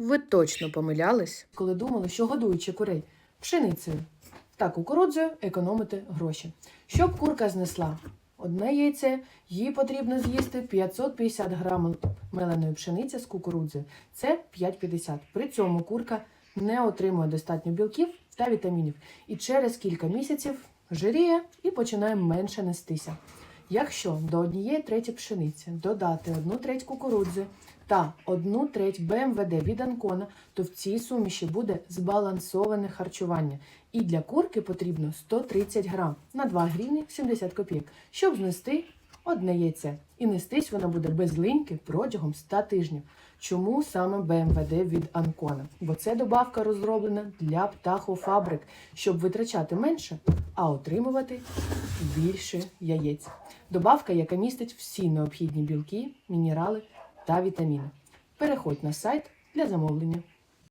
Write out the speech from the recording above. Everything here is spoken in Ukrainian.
Ви точно помилялись, коли думали, що годуючи курей пшеницею та кукурудзою економити гроші. Щоб курка знесла одне яйце, їй потрібно з'їсти 550 грамів меленої пшениці з кукурудзою. Це 5,50. При цьому курка не отримує достатньо білків та вітамінів і через кілька місяців жиріє і починає менше нестися. Якщо до однієї треті пшениці додати одну треть кукурудзи та одну треть БМВД від Анкона, то в цій суміші буде збалансоване харчування. І для курки потрібно 130 грам на 2 гривні 70 копійок, щоб знести одне яйце. І нестись воно буде без линьки протягом 100 тижнів. Чому саме БМВД від Анкона? Бо це добавка розроблена для птахофабрик, щоб витрачати менше, а отримувати більше яєць. Добавка, яка містить всі необхідні білки, мінерали та вітаміни. Переходь на сайт для замовлення.